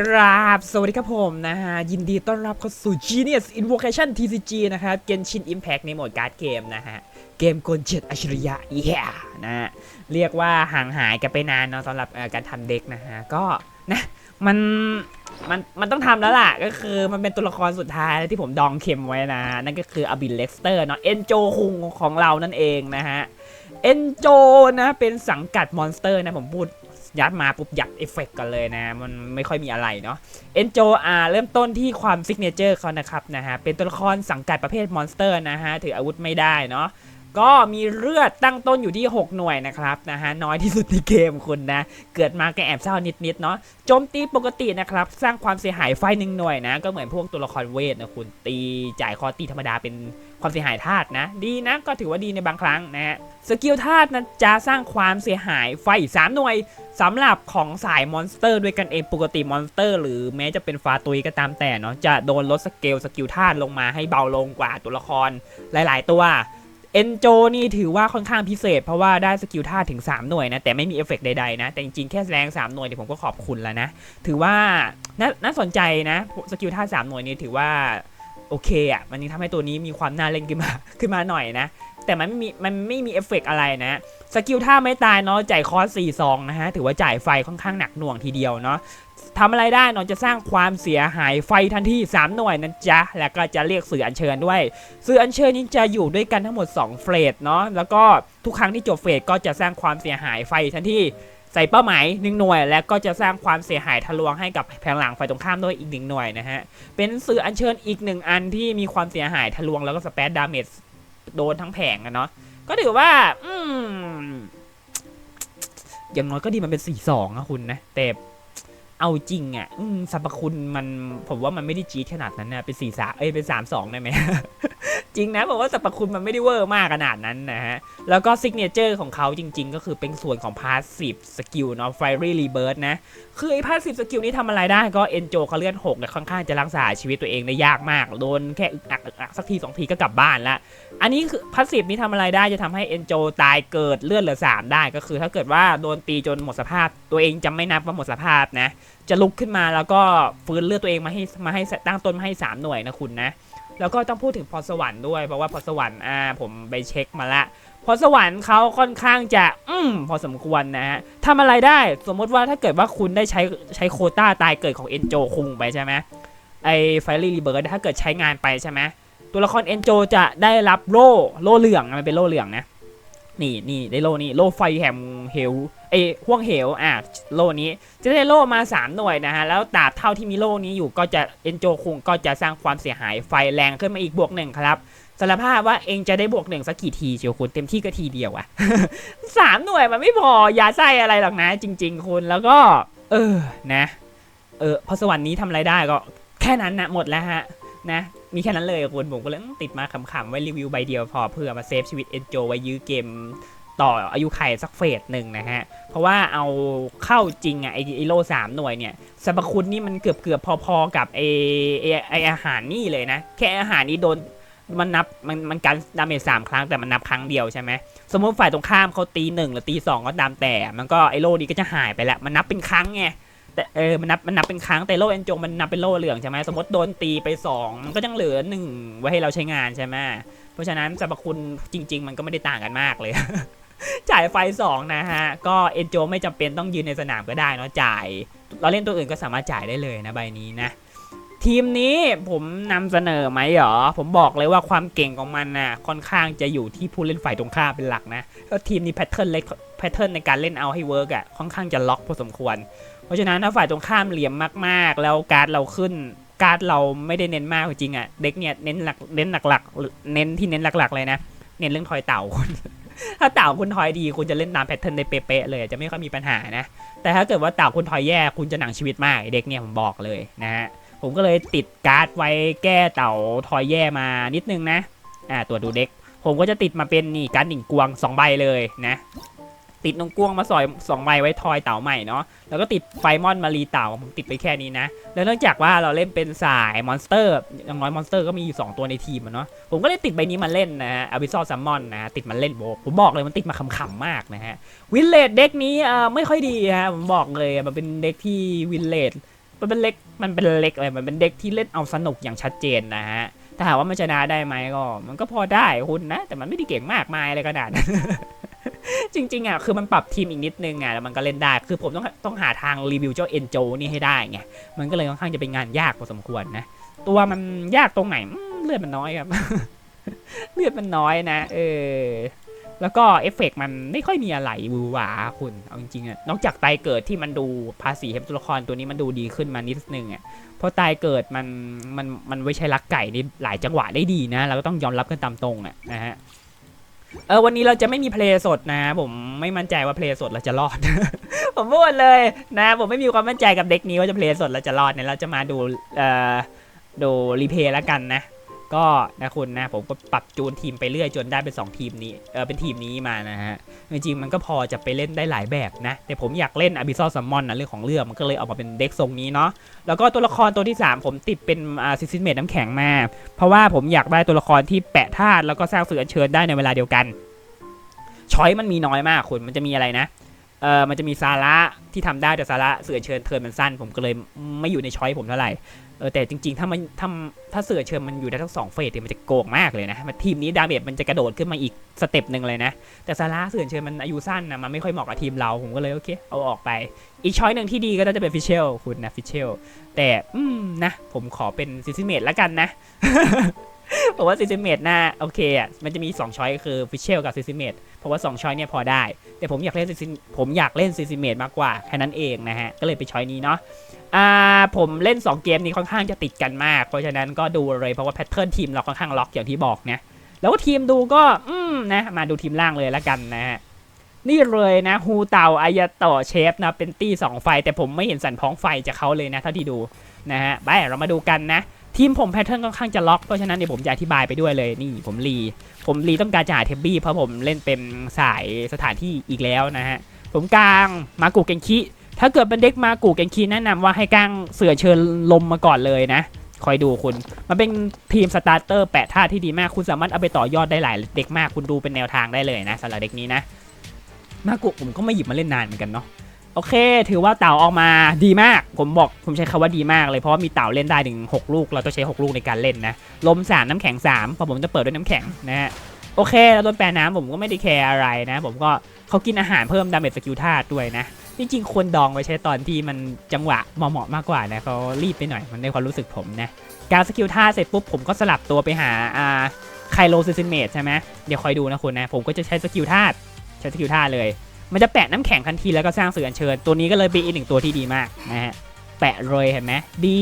กราบ สวัสดีครับผมนะฮะ ยินดีต้อนรับเข้าสู่ Genius Invocation TCG นะครับ Genshin Impact ในโหมดการ์ดเกมนะฮะ เกมกลเจ็ดอัจฉริยะ yeah นะฮะ เรียกว่าห่างหายกันไปนานเนาะสำหรับการทำเด็กนะฮะ ก็นะมันมันมันต้องทำแล้วล่ะ ก็คือมันเป็นตัวละครสุดท้ายที่ผมดองเข็มไว้นะ นั่นก็คืออบินเลสเตอร์เนาะเอนโจคุงของเรานั่นเองนะฮะเอนโจนะเป็นสังกัดมอนสเตอร์นะผมพูด ยัดมาปุ๊บยัดเอฟเฟกต์กันเลยนะ มันไม่ค่อยมีอะไรเนาะเอนโจอ่าเริ่มต้นที่ความซิกเนเจอร์เขานะครับนะฮะ เป็นตัวละครสังกัดประเภทมอนสเตอร์นะฮะ ถืออาวุธไม่ได้เนาะก็มีเลือดตั้งต้นอยู่ที่ 6 หน่วยนะครับนะฮะน้อยที่สุดในเกมคุณนะ เกิดมาแกแอบเศร้านิดๆเนาะโจมตีปกตินะครับ สร้างความเสียหายไฟหนึ่งหน่วยนะ ก็เหมือนพวกตัวละครเวทนะคุณตีจ่ายคอตีธรรมดาเป็น ความเสียหายธาตุนะ ดีนะก็ถือว่าดีในบางครั้งนะฮะสกิลธาตุนะจะสร้างความเสียหายไฟ 3 หน่วยสำหรับของสายมอนสเตอร์ด้วยกันเองปกติมอนสเตอร์ หรือแม้จะเป็นฟาตุยก็ตามแต่เนาะจะโดนลดสเกลสกิลธาตุลงมาให้เบาลงกว่าตัวละครหลาย ๆ ตัวเอนโจนี่ถือว่าค่อนข้างพิเศษ เพราะว่าได้สกิลท่าถึง 3 หน่วยนะ แต่ไม่มีเอฟเฟกต์ใดๆนะ แต่จริงๆ แค่แรง 3 หน่วยเดี๋ยวผมก็ขอบคุณแล้วนะ ถือว่าน่าน่าสนใจนะ สกิลท่า 3 หน่วยนี้ถือว่า โอเคอะมันยังทำให้ตัวนี้มีความน่าเล่นขึ้นมาขึ้นมาหน่อยนะ แต่มันไม่มีมันไม่มีเอฟเฟกต์อะไรนะสกิลท่าไม่ตายเนาะจ่ายคอส4ซองนะฮะถือว่าจ่ายไฟค่อนข้างหนักหน่วงทีเดียวเนาะทำอะไรได้เนาะจะสร้างความเสียหายไฟทันที3หน่วยนะจ๊ะ แล้วก็จะเรียกสื่ออัญเชิญด้วย สื่ออัญเชิญนี้จะอยู่ด้วยกันทั้งหมด 2 เฟสเนาะแล้วก็ทุกครั้งที่จบเฟสก็จะสร้างความเสียหายไฟทันที ใส่เป้าหมายหนึ่งหน่วย แล้วก็จะสร้างความเสียหายทะลวงให้กับแผงหลังไฟตรงข้ามด้วยอีกหนึ่งหน่วยนะฮะ เป็นสื่ออัญเชิญอีกหนึ่งอันที่มีความเสียหายทะลวงแล้วก็สเปซดาเมจโดนทั้งแผงอะเนาะก็ถือว่า อืมอย่างน้อยก็ดีมันเป็น 4 2นะคุณนะ แต่ เอาจริงอะสรรพคุณมันผมว่ามันไม่ได้จี๊ดขนาดนั้นนะเป็น4 3เอ้ยเป็น3 2ได้ไหมจริงนะผมว่าสรรพคุณมันไม่ได้เวอร์มากขนาดนั้นนะฮะ แล้วก็ซิกเนเจอร์ของเขาจริง ๆ ก็คือเป็นส่วนของพาสซีฟสกิลเนาะ Fiery Rebirth นะ คือไอ้พาสซีฟสกิลนี้ทำอะไรได้ก็เอนโจเขาเลื่อน6เนี่ยค่อนข้างจะรักษาชีวิตตัวเองได้ยากมาก โดนแค่อึกอักอึกอักสักทีสองทีก็กลับบ้านละอันนี้คือพาสซีฟนี้ทำอะไรได้จะทำให้เอนโจตายเกิดเลือดเหลือ3ได้ก็คือ ถ้าเกิดว่าโดนตีจนหมดสภาพตัวเองจะไม่นับว่าหมดสภาพนะ จะลุกขึ้นมาแล้วก็ฟื้นเลือดตัวเองมาให้มาให้ตั้งต้นมาให้ 3 หน่วยนะคุณนะ แล้วก็ต้องพูดถึงพรสวรรค์ด้วยเพราะว่าพรสวรรค์อ่าผมไปเช็คมาละพรสวรรค์เขาค่อนข้างจะ อืมพอสมควรนะฮะทำอะไรได้สมมติว่าถ้าเกิดว่าคุณได้ใช้ใช้โคต้าตายเกิดของเอนโจคุงไปใช่ไหมไอไฟรี่รีเบิร์ดถ้าเกิดใช้งานไปใช่ไหมตัวละครเอนโจจะได้รับโล่โล่เหลืองมันเป็นโล่เหลืองนะ นี่นี่ได้โล่นี่โล่ไฟแฮมเฮลเอห่วงเหวอะโล่นี้ จะได้โล่มา 3 หน่วยนะฮะ แล้วตราบเท่าที่มีโล่นี้อยู่ก็จะเอนโจคุงก็จะสร้างความเสียหายไฟแรงขึ้นมาอีกบวกหนึ่งครับสารภาพว่าเองจะได้บวกหนึ่งสักกี่ทีเชียวคุณเต็มที่ก็ทีเดียวอะสามหน่วยมันไม่พอ อย่าใส่อะไรหรอกนะ จริง ๆ คุณแล้วก็ เออนะ เออพอสวรรค์นี้ทำอะไรได้ก็ แค่นั้นนะหมดแล้วฮะ นะมีแค่นั้นเลยคุณผมก็เลยติดมาขำๆไว้รีวิวใบเดียวพอเพื่อมาเซฟชีวิตเอนโจไว้ยื้อเกมต่ออายุไขสักเฟสหนึ่งนะฮะ เพราะว่าเอาเข้าจริงอะไอไอโลสามหน่วยเนี่ยสรรพคุณนี่มันเกือบเกือบพอๆกับไอไอไออาหารนี่เลยนะ แค่อาหารนี้โดนมันนับมันมันการดาเมจสามครั้งแต่มันนับครั้งเดียวใช่ไหมสมมติฝ่ายตรงข้ามเขาตีหนึ่งหรือตีสองก็ตามแต่ มันก็ไอโลนี้ก็จะหายไปแล้วมันนับเป็นครั้งไง แต่เออมันนับมันนับเป็นครั้งแต่โลเอนโจมันนับเป็นโลเหลืองใช่ไหมสมมติโดนตีไปสองมันก็ยังเหลือหนึ่งไว้ให้เราใช้งานใช่ไหมเพราะฉะนั้นสรรพคุณจริง ๆ มันก็ไม่ได้ต่างกันมากเลย จ่ายไฟ 2 นะฮะ ก็เอนโจไม่จำเป็นต้องยืนในสนามก็ได้เนาะจ่าย เราเล่นตัวอื่นก็สามารถจ่ายได้เลยนะใบนี้นะทีมนี้ผมนำเสนอไหมหรอ ผมบอกเลยว่าความเก่งของมันน่ะค่อนข้างจะอยู่ที่ผู้เล่นฝ่ายตรงข้ามเป็นหลักนะก็ทีมนี้แพทเทิร์นเล็กแพทเทิร์นในการเล่นเอาให้เวิร์กอะค่อนข้างจะล็อกพอสมควร เพราะฉะนั้นถ้าฝ่ายตรงข้ามเหลี่ยมมากๆ แล้วการ์ดเราขึ้นการ์ดเราไม่ได้เน้นมากจริงๆอะเด็กเนี่ยเน้นหลักเน้นหลักๆเน้นที่เน้นหลักๆเลยนะเน้นเรื่องทอยเต่าคุณถ้าเต่าคุณทอยดีคุณจะเล่นตามแพทเทิร์นได้เป๊ะๆเลยจะไม่ค่อยมีปัญหานะ แต่ถ้าเกิดว่าเต่าคุณทอยแย่คุณจะหนังชีวิตมากเด็กเนี่ยผมบอกเลยนะฮะผมก็เลยติดการ์ดไว้แก้เต่าทอยแย่มานิดนึงนะอ่าตัวดูเด็กผมก็จะติดมาเป็นนี่การ์ดหนิงกวงสองใบเลยนะ ติดนงกวงมาสอยสองใบไว้ทอยเต่าใหม่เนาะแล้วก็ติดไฟมอนมารีเต่าผมติดไปแค่นี้นะ แล้วเนื่องจากว่าเราเล่นเป็นสายมอนสเตอร์อย่างน้อยมอนสเตอร์ก็มีอยู่2ตัวในทีมเนาะผมก็เลยติดใบนี้มาเล่นนะฮะอวิซอลซัมมอนนะฮะติดมาเล่นโบผมบอกเลยมันติดมาขำๆมากนะฮะวินเลดเด็กนี้เอ่อไม่ค่อยดีฮะผมบอกเลยมันเป็นเด็กที่วินเลดมันเป็นเล็กมันเป็นเล็กอะไรมันเป็นเด็กที่เล่นเอาสนุกอย่างชัดเจนนะฮะถ้าถามว่ามันชนะได้ไหมก็ มันก็พอได้คุณนะ แต่มันไม่ได้เก่งมากมายอะไรขนาดนั้น จริงๆอะคือมันปรับทีมอีกนิดนึงอะแล้วมันก็เล่นได้ คือผมต้องต้องหาทางรีวิวเจ้าเอ็นโจนี่ให้ได้ไง มันก็เลยค่อนข้างจะเป็นงานยากพอสมควรนะ ตัวมันยากตรงไหนเลือดมันน้อยครับ เลือดมันน้อยนะ เออ แล้วก็เอฟเฟกต์มันไม่ค่อยมีอะไรวือหวาคุณ เอาจริงๆอะนอกจากตายเกิดที่มันดูภาษีเห็นตัวละครตัวนี้มันดูดีขึ้นมานิดนึงอะเพราะตายเกิดมันมันมันไว้ใช้ลักไก่ในหลายจังหวะได้ดีนะ เราก็ต้องยอมรับกันตามตรงอะนะฮะ เออวันนี้เราจะไม่มีเพลงสดนะ ผมไม่มั่นใจว่าเพลงสดเราจะรอด ผมพูดเลยนะ ผมไม่มีความมั่นใจกับเด็กนี้ว่าจะเพลงสดเราจะรอดเนี่ยเราจะมาดูเอ่อดูรีเพย์แล้วกันนะ ก็นะคุณนะผมก็ปรับจูนทีมไปเรื่อยจนได้เป็น 2 ทีมนี้เออเป็นทีมนี้มานะฮะจริงๆมันก็พอจะไปเล่นได้หลายแบบนะ แต่ผมอยากเล่นอ b ิซ s ซัมมอนนะเรื่องของเรื่องมันก็เลยออกมาเป็นเด็กทรงนี้เนาะแล้วก็ตัวละครตัวที่ 3 ผมติดเป็นอ่าซิซิเมตน้ำแข็งมา เพราะว่าผมอยากได้ตัวละครที่แปะธาตุแล้วก็สร้างสื่ออัญเชิญได้ในเวลาเดียวกันช้อยมันมีน้อยมากคุณมันจะมีอะไรนะเออมันจะมีซาระที่ทำได้แต่ซาระสื่อเชิญเทิร์นมันสั้น ผมก็เลยไม่อยู่ในช้อยผมเท่าไหร่ เออแต่จริงๆ ถ้ามันถ้าถ้าเสือเชิญมันอยู่ได้ทั้งสองเฟสเนี่ยมันจะโกงมากเลยนะมันทีมนี้ดาเมจมันจะกระโดดขึ้นมาอีกสเต็ปหนึ่งเลยนะ แต่ซาร่าเสือเชิญมันอายุสั้นนะมันไม่ค่อยเหมาะกับทีมเราผมก็เลยโอเค เอาออกไป อีกช้อยหนึ่งที่ดีก็น่าจะเป็นฟิเชลคุณนะฟิเชลแต่อืมนะ ผมขอเป็นซิซิเมตแล้วกันนะผมว่าซิซิเมตน่าโอเคอะมันจะมี 2 ช้อยคือฟิเชลกับซิซิเมต เพราะว่า2ช้อยเนี่ยพอได้ แต่ผมอยากเล่น Sissi- ผมอยากเล่นซิซิเมตมากกว่าแค่นั้นเองนะฮะ ก็เลยไปช้อยนี้เนาะอ่าผมเล่น 2 เกมนี้ค่อนข้างจะติดกันมาก เพราะฉะนั้นก็ดูเลยเพราะว่าแพทเทิร์นทีมเราค่อนข้างล็อกอย่างที่บอกนะแล้วทีมดูก็อืมนะมาดูทีมล่างเลยละกันนะฮะนี่เลยนะฮูเต่าอายาโตเชฟนะเป็นตี้สองไฟ แต่ผมไม่เห็นสันพ้องไฟจากเขาเลยนะเท่าที่ดูนะฮะไปเรามาดูกันนะ ทีมผมแพทเทิร์นค่อนข้างจะล็อกเพราะฉะนั้นเดี๋ยวผมจะอธิบายไปด้วยเลยนี่ผมรีผมรีต้องการจะหาเทปบี้เพราะผมเล่นเป็นสายสถานที่อีกแล้วนะฮะผมกลางมากุเกนคิถ้าเกิดเป็นเด็กมากูเกนคีแนะนำว่าให้กางเสือเชิญลมมาก่อนเลยนะคอยดูคุณ มันเป็นทีมสตาร์เตอร์แปะท่าที่ดีมากคุณสามารถเอาไปต่อยอดได้หลายเด็กมากคุณดูเป็นแนวทางได้เลยนะสำหรับเด็กนี้นะมากุผมก็ไม่หยิบมาเล่นนานเหมือนกันเนาะ โอเค ถือว่าเต่าออกมาดีมาก ผมบอกผมใช้คำว่าดีมากเลยเพราะว่ามีเต่าเล่นได้ถึง6ลูก เราต้องใช้ 6 ลูกในการเล่นนะลม3น้ำแข็ง3เพราะผมจะเปิดด้วยน้ำแข็งนะฮะโอเค แล้วโดนแปรน้ำผมก็ไม่ได้แคร์อะไรนะ ผมก็เขากินอาหารเพิ่มดาเมจสกิลธาตุด้วยนะ จริงๆควรดองไว้ใช้ตอนที่มันจังหวะเหมาะๆมากกว่านะเขารีบไปหน่อยมันในความรู้สึกผมนะการสกิลท่าเสร็จปุ๊บผมก็สลับตัวไปหาอ่าไคลโลซิซิเมตใช่ไหมเดี๋ยวคอยดูนะคุณนะผมก็จะใช้สกิลท่าใช้สกิลท่าเลย มันจะแปะน้ำแข็งทันทีแล้วก็สร้างสื่ออัญเชิญ ตัวนี้ก็เลยเป็นอีกหนึ่งตัวที่ดีมากนะฮะแปะเลยเห็นไหมดี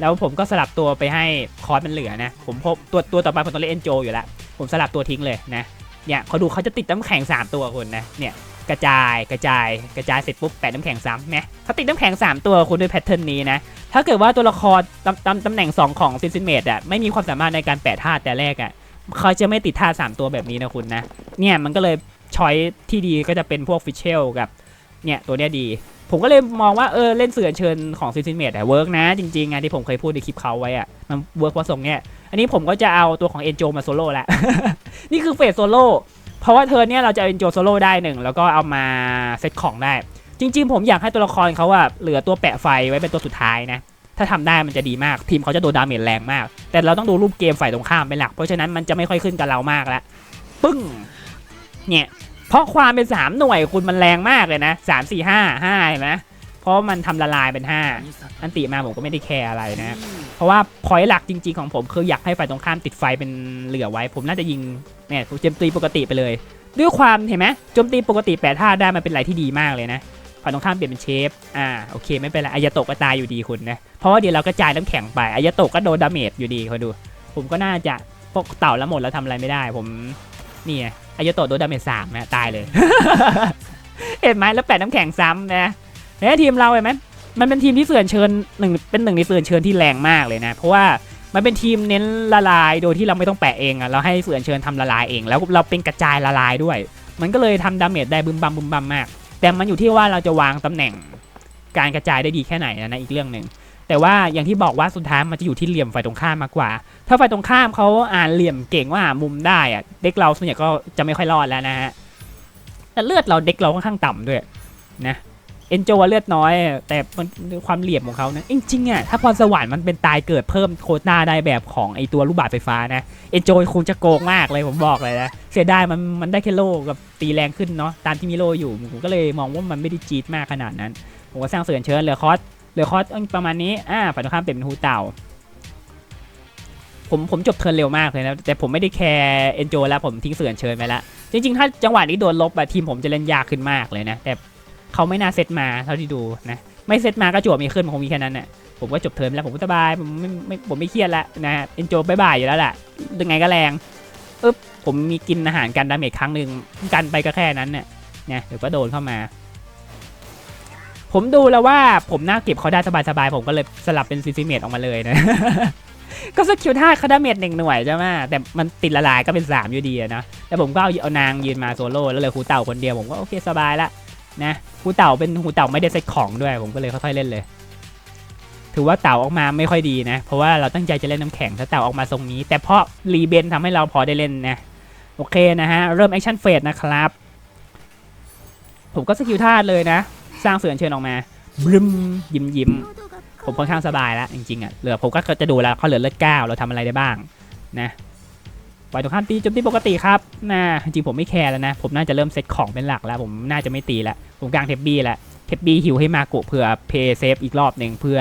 แล้วผมก็สลับตัวไปให้คอร์สมันเหลือนะ ผมพบตัวตัวต่อไปผมต้องเล่นเอนโจอยู่แล้วผมสลับตัวทิ้งเลยนะเนี่ยเขาดูเขาจะติดน้ำแข็งสามตัวคุณนะเนี่ยกระจายกระจายกระจายเสร็จปุ๊บแปะน้ำแข็งซ้ำนะเขาติดน้ำแข็ง 3 ตัวคุณด้วยแพทเทิร์นนี้นะถ้าเกิดว่าตัวละครตำตำตำแหน่ง 2 ของซินซินเมตอะไม่มีความสามารถในการแปะธาตุแต่แรกอะเขาจะไม่ติดธาตุสามตัวแบบนี้นะคุณนะเนี่ยมันก็เลย ช้อยที่ดีก็จะเป็นพวกฟิชเชลกับเนี่ยตัวเนี้ยดี ผมก็เลยมองว่าเออเล่นเสือเชิญของซินซิเมตอะเวิร์กนะจริงๆอะที่ผมเคยพูดในคลิปเขาไว้อะมันเวิร์กเพราะทรงเนี่ยอันนี้ผมก็จะเอาตัวของเอ็นโจมาโซโล่ละ นี่คือเฟสโซโล่เพราะว่าเธอเนี่ยเราจะเป็นโจโซโล่ได้หนึ่งแล้วก็เอามาเซตของได้ จริง ๆ ผมอยากให้ตัวละครเขาอะเหลือตัวแปะไฟไว้เป็นตัวสุดท้ายนะถ้าทำได้มันจะดีมากทีมเขาจะโดนดาเมจแรงมาก แต่เราต้องดูรูปเกมฝ่ายตรงข้ามเป็นหลัก เพราะฉะนั้นมันจะไม่ค่อยขึ้นกับเรามากแล้วปึ้ง เนี่ยเพราะความเป็น 3 หน่วยคุณมันแรงมากเลยนะ 3 4 5 5เห็นไหมเพราะมันทำละลายเป็น 5 อันติมาผมก็ไม่ได้แคร์อะไรนะ เพราะว่าพอยต์หลักจริง ๆของผมคืออยากให้ฝ่ายตรงข้ามติดไฟเป็นเหลือไว้ ผมน่าจะยิงเนี่ยโจมตีปกติไปเลย ด้วยความเห็นไหมโจมตีปกติแปดท่าได้มันเป็นอะไรที่ดีมากเลยนะฝ่ายตรงข้ามเปลี่ยนเป็นเชฟ อ่า โอเค ไม่เป็นไร อายาโตะก็ตายอยู่ดีคุณนะ เพราะว่าเดี๋ยวเราก็จ่ายน้ำแข็งไป อายาโตะก็โดนดาเมจอยู่ดีคอยดู ผมก็น่าจะพวกเต่าแล้วหมดแล้วทำอะไรไม่ได้ ผม นี่ไง อายโตะโดนดาเมจสามนะตายเลย เห็นไหมแล้วแปดน้ำแข็งซ้ำนะเนี่ยทีมเราเห็นไหมมันเป็นทีมที่เสื่อนเชิญหนึ่งเป็นหนึ่งในเสื่อนเชิญที่แรงมากเลยนะ เพราะว่ามันเป็นทีมเน้นละลายโดยที่เราไม่ต้องแปะเองอะเราให้เสื่อนเชิญทำละลายเอง แล้วเราเป็นกระจายละลายด้วย มันก็เลยทำดาเมจได้บึมบัมบึมบัมมาก แต่มันอยู่ที่ว่าเราจะวางตำแหน่งการกระจายได้ดีแค่ไหนนะนะอีกเรื่องหนึ่ง แต่ว่าอย่างที่บอกว่าสุดท้ายมันจะอยู่ที่เหลี่ยมฝ่ายตรงข้ามมากกว่า ถ้าฝ่ายตรงข้ามเขาอ่านเหลี่ยมเก่งว่าหามุมได้อะเด็กเราส่วนใหญ่ก็จะไม่ค่อยรอดแล้วนะฮะแต่เลือดเราเด็กเราค่อนข้างต่ำด้วยนะเอนโจเลือดน้อย แต่มันความเหลี่ยมของเขานะจริงๆอะถ้าพรสวรรค์มันเป็นตายเกิดเพิ่มโควต้าได้แบบของไอตัวลูกบาศก์ไฟฟ้านะเอนโจคงจะโกงมากเลยผมบอกเลยนะเสียดายมันมันได้แค่โลกับตีแรงขึ้นเนาะตามที่มีโลอยู่ผมก็เลยมองว่ามันไม่ได้จี๊ดมากขนาดนั้น ผมก็สร้างเสริญเชิญเลือคอส เหลือคอสประมาณนี้อ่าฝ่ายตรงข้ามเปลี่ยนเป็นฮูเต่าผมผมจบเทิร์นเร็วมากเลยนะ แต่ผมไม่ได้แคร์เอนโจแล้วผมทิ้งเสื่อนเชิญไปแล้ว จริง ๆ ถ้าจังหวะนี้โดนลบอะทีมผมจะเล่นยากขึ้นมากเลยนะ แต่เขาไม่น่าเซตมาเท่าที่ดูนะ ไม่เซตมาก็จั่วมีขึ้นมันคงมีแค่นั้นน่ะผมก็จบเทิร์นแล้วผมก็สบายผมไม่ไม่ผมไม่เครียดล้วนะเอนโจบายบายอยู่แล้วแหละยังไงก็แรงอึ๊บผมมีกินอาหารกันดาเมจครั้งหนึ่งกันไปก็แค่นั้นเนี่ยเนี่ยเดี๋ยวก็โดนเข้ามา ผมดูแล้วว่าผมน่าเก็บเขาได้สบายๆ ผมก็เลยสลับเป็นซีซีเมตออกมาเลยนะ ก็สกิลท่าเขาดาเมจหนึ่งหน่วยใช่ไหมแต่มันติดละลายก็เป็น 3 อยู่ดีนะแต่ผมก็เอาเอานางยืนมาโซโล่แล้วเลยครูเต่าคนเดียวผมก็โอเคสบายละนะครูเต่าเป็นครูเต่าไม่ได้เซ็ตของด้วย ผมก็เลยค่อยๆเล่นเลย ถือว่าเต่าออกมาไม่ค่อยดีนะ เพราะว่าเราตั้งใจจะเล่นน้ำแข็งถ้าเต่าออกมาทรงนี้ แต่เพราะรีเบนทำให้เราพอได้เล่นนะโอเคนะฮะเริ่มแอคชั่นเฟสนะครับผมก็สกิลท่าเลยนะ สร้างเสือนเชิญออกมาบลึมยิ้มยิ้มผมค่อนข้างสบายแล้วจริงๆอะเหลือผมก็จะดูแล้วเขาเหลือเลือดเก้าเราทำอะไรได้บ้างนะปล่อยตรงข้ามตีจมตีปกติครับนะจริงๆผมไม่แคร์แล้วนะ ผมน่าจะเริ่มเซตของเป็นหลักแล้ว ผมน่าจะไม่ตีแล้วผมกลางเทปบี้แล้วเทปบี้หิวให้มาโกะเผื่อเพย์เซฟอีกรอบหนึ่งเพื่อ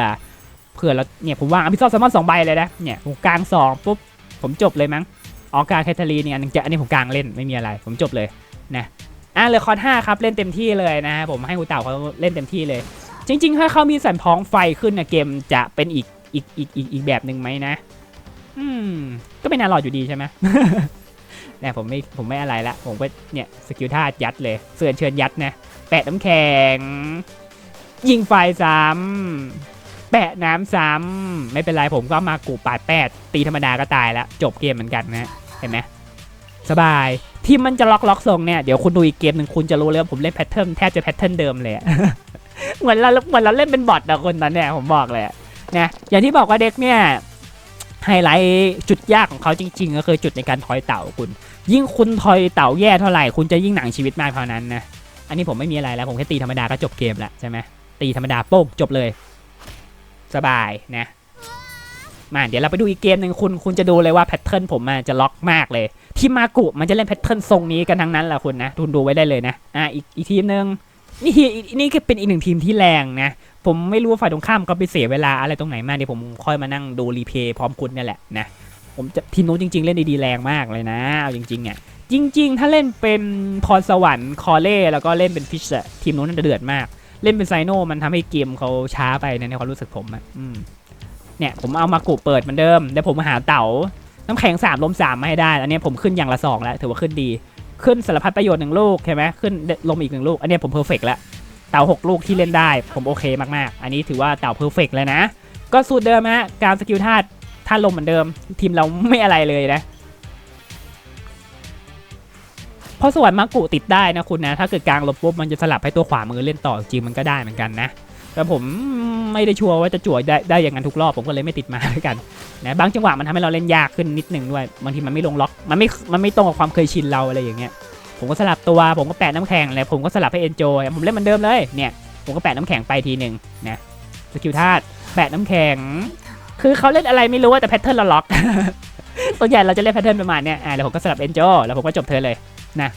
เพื่อแล้วเนี่ยผมวางอภิซอลแซลมอนสองใบเลยนะเนี่ยผมกลางสองปุ๊บผมจบเลยมั้งออกลางแคทเธอรีนเนี่ยอันนึงจะอันนี้ผมกลางเล่นไม่มีอะไร ผมจบเลยนะ อะเลือคอร์ดห้าครับเล่นเต็มที่เลยนะฮะผมให้หูเต่าเขาเล่นเต็มที่เลย จริง ๆ ถ้าเขามีสันพ้องไฟขึ้นนะเกมจะเป็นอีกอีกอีกอีกอีกแบบหนึ่งไหมนะ อืม ก็เป็นอร่อยอยู่ดีใช่ไหมเนี่ยผมไม่ผมไม่อะไรละผมก็เนี่ยสกิลท่ายัดเลยเสือนเชิญยัดนะแปะน้ำแข็งยิงไฟซ้ำแปะน้ำซ้ำไม่เป็นไรผมก็มากูปาดแปดตีธรรมดาก็ตายแล้วจบเกมเหมือนกันนะเห็นไหมสบาย ที่มันจะล็อกล็อกทรงเนี่ยเดี๋ยวคุณดูอีกเกมหนึ่งคุณจะรู้เลยว่าผมเล่นแพทเทิร์นแทบจะแพทเทิร์นเดิมเลยเหมือนเราเหมือนเราเล่นเป็นบอทนะคนนั้นเนี่ยผมบอกเลยนะอย่างที่บอกว่าเด็กเนี่ยไฮไลท์จุดยากของเขาจริง ๆ ก็คือจุดในการทอยเต่าคุณ ยิ่งคุณทอยเต่าแย่เท่าไหร่คุณจะยิ่งหนังชีวิตมากเท่านั้นนะอันนี้ผมไม่มีอะไรแล้วผมแค่ตีธรรมดาก็จบเกมแล้วใช่ไหมตีธรรมดาโป้งจบเลย สบายนะ มาเดี๋ยวเราไปดูอีกเกมหนึ่งคุณคุณจะดูเลยว่าแพทเทิร์นผมอะจะล็อกมากเลย ที่มากุมันจะเล่นแพทเทิร์นทรงนี้กันทั้งนั้นแหละคุณนะทุนดูไว้ได้เลยนะอะอีกอีกทีมหนึ่งนี่นี่ก็เป็นอีกหนึ่งทีมที่แรงนะ ผมไม่รู้ว่าฝ่ายตรงข้ามก็ไปเสียเวลาอะไรตรงไหนมาเดี๋ยวผมค่อยมานั่งดูรีเพย์พร้อมคุณเนี่ยแหละนะผมจะทีมนู้นจริง ๆ เล่นดีๆแรงมากเลยนะเอาจริงๆอะจริง ๆ ถ้าเล่นเป็นพรสวรรค์คอเล่แล้วก็เล่นเป็นฟิชทีมนู้นน่าจะเดือดมาก เล่นเป็นไซโนมันทำให้เกมเขาช้าไปนในความรู้สึกผมอะอืม เนี่ยผมเอามากูเปิดเหมือนเดิมเดี๋ยวผมหาเต๋าน้ำแข็งสามลมสามมาให้ได้ อันนี้ผมขึ้นอย่างละสองแล้วถือว่าขึ้นดี ขึ้นสารพัดประโยชน์หนึ่งลูกใช่ไหมขึ้นลมอีกหนึ่งลูก อันนี้ผมเพอร์เฟกแล้ว เต่า 6 ลูกที่เล่นได้ ผมโอเคมากๆ อันนี้ถือว่าเต่าเพอร์เฟกเลยนะ ก็สูตรเดิมฮะ การสกิลธาตุธาตุลมเหมือนเดิม ทีมเราไม่อะไรเลยนะเพราะสวรรค์มากุติดได้นะคุณนะ ถ้าเกิดกลางลบปุ๊บมันจะสลับให้ตัวขวามือเล่นต่อจริงมันก็ได้เหมือนกันนะ แต่ผมไม่ได้ชัวร์ว่าจะจั่วได้ได้อย่างนั้นทุกรอบผมก็เลยไม่ติดมาด้วยกันนะบางจังหวะมันทำให้เราเล่นยากขึ้นนิดหนึ่งด้วยบางทีมันไม่ลงล็อกมันไม่มันไม่ตรงกับความเคยชินเราอะไรอย่างเงี้ยผมก็สลับตัวผมก็แปะน้ำแข็งเลยผมก็สลับให้เอนจอยผมเล่นเหมือนเดิมเลยเนี่ยผมก็แปะน้ำแข็งไปทีหนึ่งนะสกิลธาตุแปะน้ำแข็ง คือเขาเล่นอะไรไม่รู้ว่าแต่แพทเทิร์นเราล็อกตัวใหญ่เราจะเล่นแพทเทิร์นประมาณเนี้ยอ่าแล้วผมก็สลับเอนจอยแล้วผมก็จบเธอเลยนะ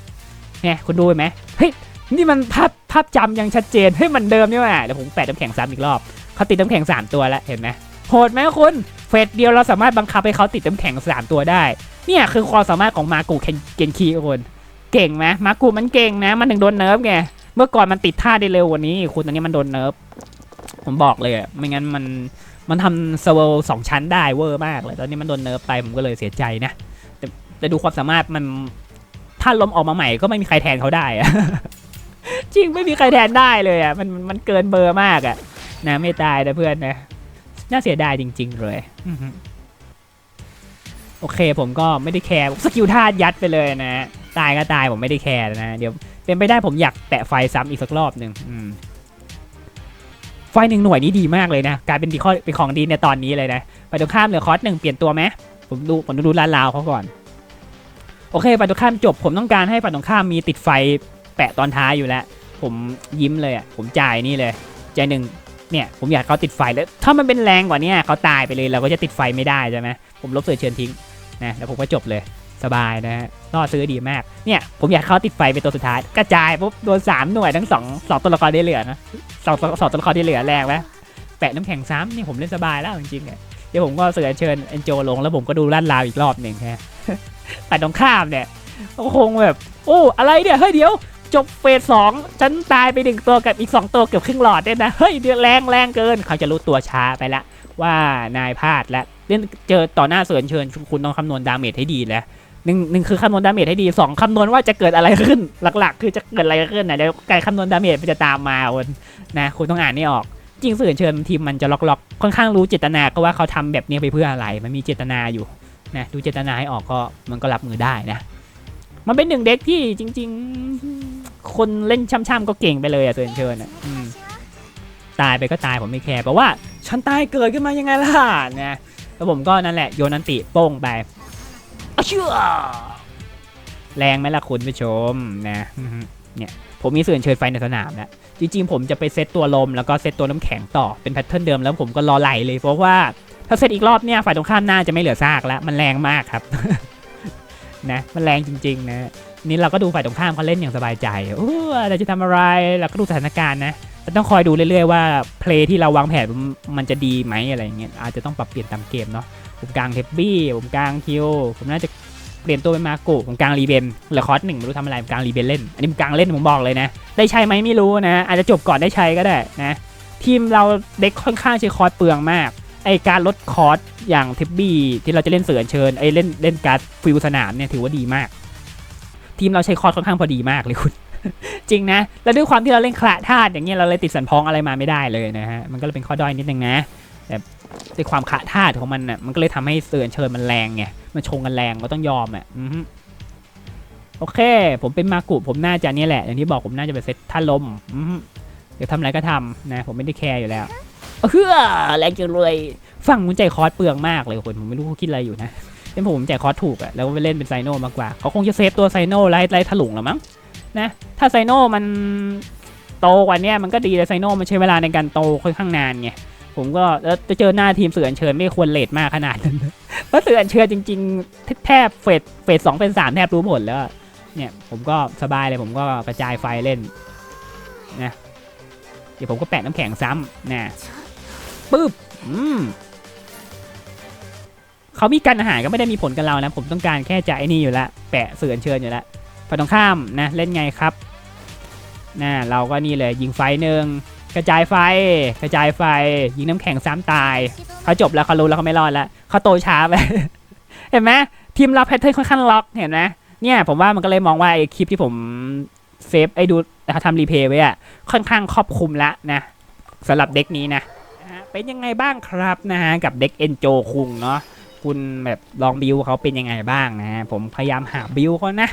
เนี่ยคุณดูไหมเฮ้ย นี่มันภาพภาพจำยังชัดเจน เฮ้ยมันเดิมนี่หว่าแล้วผมแปะน้ำแข็งซ้ำอีกรอบเขาติดน้ำแข็งสามตัวแล้วเห็นไหมโหดไหมคุณเฟสเดียวเราสามารถบังคับให้เขาติดน้ำแข็งสามตัวได้ เนี่ยคือความสามารถของมากูเคนเกนคีคุณเก่งไหมมากูมันเก่งนะ มันถึงโดนเนิร์ฟไงเมื่อก่อนมันติดท่าได้เร็วกว่านี้ คุณตอนนี้มันโดนเนิร์ฟผมบอกเลยไม่งั้นมันมันทำสเวลสองชั้นได้เวอร์มากเลย ตอนนี้มันโดนเนิร์ฟไปผมก็เลยเสียใจนะแต่แต่ดูความสามารถมันถ้าล้มออกมาใหม่ก็ไม่มีใครแทนเขาได้อะ จริงไม่มีใครแทนได้เลยอะมันมันเกินเบอร์มากอะนะไม่ตายนะเพื่อนนะน่าเสียดายจริง ๆ เลยโอเคผมก็ไม่ได้แคร์สกิลท่ายัดไปเลยนะตายก็ตายผมไม่ได้แคร์นะเดี๋ยวเป็นไปได้ผมอยากแตะไฟซ้ำอีกสักรอบหนึ่งไฟหนึ่งหน่วยนี้ดีมากเลยนะกลายเป็นดีข้อเป็นของดีในตอนนี้เลยนะไปตรงข้ามเหลือคอร์สหนึ่งเปลี่ยนตัวไหมผมดูผมดูลานลาวเขาก่อน โอเคฝั่งตรงข้ามจบผมต้องการให้ฝั่งตรงข้ามมีติดไฟแปะตอนท้ายอยู่แล้ว ผมยิ้มเลยอะผมจ่ายนี่เลยใจหนึ่งเนี่ยผมอยากเขาติดไฟแล้ว ถ้ามันเป็นแรงกว่านี้เขาตายไปเลยเราก็จะติดไฟไม่ได้ใช่ไหมผมลบเสือเชิญทิ้งนะแล้วผมก็จบเลยสบายนะฮะล่อซื้อดีมากเนี่ยผมอยากเขาติดไฟเป็นตัวสุดท้ายกระจายปุ๊บโดนสามหน่วยทั้งสองสองตัวละครที่เหลือนะสองสองตัวละครที่เหลือแรงไหมแปะน้ำแข็งซ้ำนี่ผมเล่นสบายแล้วจริงๆอะเดี๋ยวผมก็เสือเชิญเอนโจลงแล้วผมก็ดูลาดราวอีกรอบหนึ่งฮะแต่ตรงข้ามเนี่ยก็คงแบบโอ้อะไรเนี่ยเฮ้ยเดี๋ยว จบเฟสสองฉันตายไปหนึ่งตัวกับอีก 2 ตัวเกือบครึ่งหลอดเนี่ยนะ เฮ้ยเดือดแรงแรงเกิน เขาจะรู้ตัวช้าไปละ ว่านายพลาดแล้วเล่นเจอต่อหน้าเสือนเชิญคุณต้องคำนวณดาเมจให้ดีแล้วหนึ่งหนึ่งคือคำนวณดาเมจให้ดีสองคำนวณว่าจะเกิดอะไรขึ้นหลักๆ คือจะเกิดอะไรขึ้นนะเดี๋ยวไก่คำนวณดาเมจมันจะตามมาคนนะคุณต้องอ่านนี่ออก จริงเสือนเชิญทีมมันจะล็อกๆ ค่อนข้างรู้เจตนาก็ว่าเขาทำแบบนี้ไปเพื่ออะไร มันมีเจตนาอยู่นะดูเจตนาให้ออกก็มันก็รับมือได้นะ มันเป็นหนึ่งเด็กที่จริง ๆ คนเล่นช่ำๆก็เก่งไปเลยอะเตือนเชิญอะอืมตายไปก็ตายผมไม่แคร์เพราะว่าฉันตายเกิดขึ้นมายังไงล่ะนะแล้วผมก็นั่นแหละโยนนันติโป้งไปเชื่อแรงไหมล่ะคุณผู้ชมนะเนี่ยผมมีสื่อนเชิญไฟในสนามแล้วจริงๆ ผมจะไปเซตตัวลมแล้วก็เซตตัวน้ำแข็งต่อเป็นแพทเทิร์นเดิมแล้วผมก็รอไหลเลยเพราะว่าถ้าเซตอีกรอบเนี่ยฝ่ายตรงข้ามหน่าจะไม่เหลือซากแล้วมันแรงมากครับ นะมันแรงจริงๆนะนี่เราก็ดูฝ่ายตรงข้ามเขาเล่นอย่างสบายใจโอ้เราจะทำอะไรเราก็ดูสถานการณ์นะเราต้องคอยดูเรื่อยๆว่าเพลย์ที่เราวางแผนมันจะดีไหมอะไรอย่างเงี้ยอาจจะต้องปรับเปลี่ยนตามเกมเนาะผมกลางเทปบี้ผมกลางคิวผมน่าจะเปลี่ยนตัวเป็นมาโกผมกลางรีเบนหลือคอร์สหนึ่งไม่รู้ทำอะไรผมกลางรีเบนเล่นอันนี้ผมกลางเล่นผมบอกเลยนะ ได้ใช้ไหมไม่รู้นะ อาจจะจบก่อนได้ใช้ก็ได้นะทีมเราเด็กค่อนข้างใช้คอร์สเปลืองมาก ไอการลดคอร์สอย่างเทปบี้ที่เราจะเล่นเสือเชิญไอเล่นเล่นการ์ดฟิวสนามเนี่ยถือว่าดีมาก ทีมเราใช้คอร์สค่อนข้างพอดีมากเลยคุณ จริงนะ แล้วด้วยความที่เราเล่นคละธาตุอย่างเงี้ยเราเลยติดสันพองอะไรมาไม่ได้เลยนะฮะมันก็เลยเป็นข้อด้อยนิดนึงนะแต่ด้วยความคละธาตุของมันอะมันก็เลยทำให้เสือเชิญมันแรงไงมันชงกันแรงก็ต้องยอมอะโอเค ผมเป็นมากุผมน่าจะนี่แหละอย่างที่บอกผมน่าจะเป็นเซตท่าลมเดี๋ยวทำอะไรก็ทำนะผมไม่ได้แคร์อยู่แล้ว เฮ้อแรงจังเลยฝั่งมุนใจคอร์สเปลืองมากเลยคนผมไม่รู้เขาคิดอะไรอยู่นะเป็นผมจ่ายคอร์สถูกอะแล้วไปเล่นเป็นไซโนมากกว่าเขาคงจะเซฟตัวไซโนไล่ไล่ถลุงหรอมั้งนะถ้าไซโนมันโตกว่านี้มันก็ดีแต่ไซโนมันใช้เวลาในการโตค่อนข้างนานไงผมก็แล้วจะเจอหน้าทีมเสืออัญเชิญไม่ควรเลทมากขนาดนั้นเพราะเสืออัญเชิญจริงๆแทบเฟสเฟสสองเป็นสามแทบรู้หมดแล้วเนี่ยผมก็สบายเลยผมก็กระจายไฟเล่นนะเดี๋ยวผมก็แปะน้ำแข็งซ้ำนะ ปึ๊บอืมเขามีการอาหารก็ไม่ได้มีผลกับเรานะ ผมต้องการแค่จะไอ้นี่อยู่ละแปะเสืออนเชิญอยู่ละฝ่ายตรงข้ามนะเล่นไงครับนะเราก็นี่เลยยิงไฟหนึ่งกระจายไฟ กระจายไฟ ยิงน้ำแข็งซ้ำตายเขาจบแล้วเขารู้แล้วเขาไม่รอดแล้วเขาโตช้าไปเห็นไหมทีมเราแพทเทิร์นค่อนข้างล็อกเห็นไหมเนี่ยผมว่ามันก็เลยมองว่าไอ้คลิปที่ผมเซฟไอ้ดูทำรีเพย์ไว้อะค่อนข้างครอบคลุมละนะสำหรับเด็กนี้นะนะฮะ เป็นยังไงบ้างครับนะฮะกับเด็กเอนโจคุงเนาะคุณแบบลองบิวเขาเป็นยังไงบ้างนะผมพยายามหาบิวเขานะ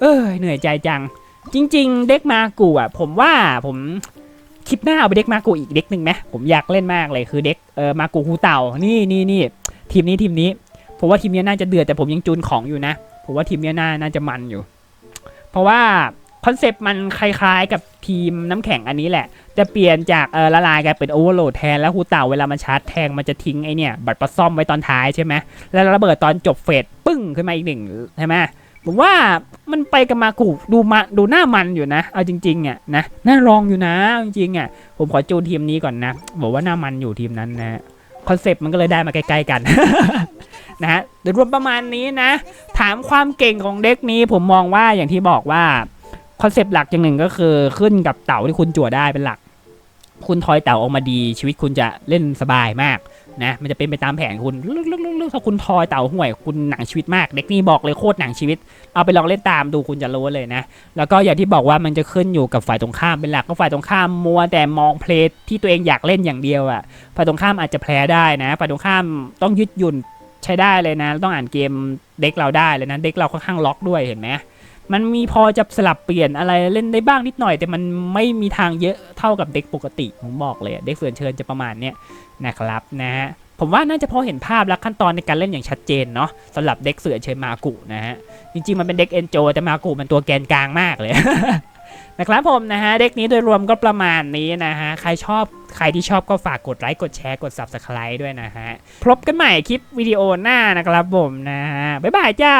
เออเหนื่อยใจจัง จริง ๆ เด็กมากูอะ ผมว่าผมคลิปหน้าเอาไปเด็กมากูอีกเด็กหนึ่งไหมผมอยากเล่นมากเลยคือเด็กเออมากูฮูเต่านี่นี่นี่ทีมนี้ทีมนี้ผมว่าทีมนี้น่าจะเดือดแต่ผมยังจูนของอยู่นะผมว่าทีมนี้น่าน่าจะมันอยู่ เพราะว่าคอนเซปต์มันคล้ายๆกับ ทีมน้ำแข็งอันนี้แหละ จะเปลี่ยนจากเออละลายกลายเป็นโอเวอร์โหลดแทน แล้วฮูเต่าเวลามันชาร์จแทงมันจะทิ้งไอเนี่ยบัตรปลาซ่อมไว้ตอนท้ายใช่ไหมแล้วระเบิดตอนจบเฟสปึ้งขึ้นมาอีกหนึ่งใช่ไหมผมว่ามันไปกับมากูดูมาดูหน้ามันอยู่นะ เอาจริงๆอะนะน่าลองอยู่นะจริงๆอะผมขอจูนทีมนี้ก่อนนะบอกว่าหน้ามันอยู่ทีมนั้นนะคอนเซปต์มันก็เลยได้มาใกล้ๆกันนะฮะโดยรวมประมาณนี้นะ ถามความเก่งของเด็กนี้ผมมองว่าอย่างที่บอกว่า คอนเซปต์หลักอย่างหนึ่งก็คือขึ้นกับเต่าที่คุณจั่วได้เป็นหลัก คุณทอยเต่าออกมาดี ชีวิตคุณจะเล่นสบายมากนะมันจะเป็นไปตามแผนคุณลึกๆๆถ้าคุณทอยเต่าห่วยคุณหนังชีวิตมาก เด็กนี่บอกเลยโคตรหนังชีวิต เอาไปลองเล่นตามดูคุณจะรู้เลยนะ แล้วก็อย่างที่บอกว่ามันจะขึ้นอยู่กับฝ่ายตรงข้ามเป็นหลักก็ฝ่ายตรงข้ามมัวแต่มองเพลย์ที่ตัวเองอยากเล่นอย่างเดียวอะ่ะฝ่ายตรงข้ามอาจจะแพ้ได้นะฝ่ายตรงข้ามต้องยืดหยุ่นใช้ได้เลยนะ ต้องอ่านเกมเด็กเราได้เลยนะเด็กเราค่อนข้างล็อกด้วยเห็นไหม มันมีพอจะสลับเปลี่ยนอะไรเล่นได้บ้างนิดหน่อย แต่มันไม่มีทางเยอะเท่ากับเด็กปกติ ผมบอกเลยเด็กเสือนเชิญจะประมาณเนี้ยนะครับนะฮะผมว่าน่าจะพอเห็นภาพและขั้นตอนในการเล่นอย่างชัดเจนเนาะสำหรับเด็กเสือเชิญมากุนะฮะจริงๆมันเป็นเด็กเอนโจแต่มากุมันตัวแกนกลางมากเลยนะครับผมนะฮะเด็กนี้โดยรวมก็ประมาณนี้นะฮะใครชอบใครที่ชอบก็ฝากกดไลค์กดแชร์กด Subscribe ด้วยนะฮะพบกันใหม่คลิปวิดีโอหน้านะครับผมนะฮะบ๊ายบายจ้า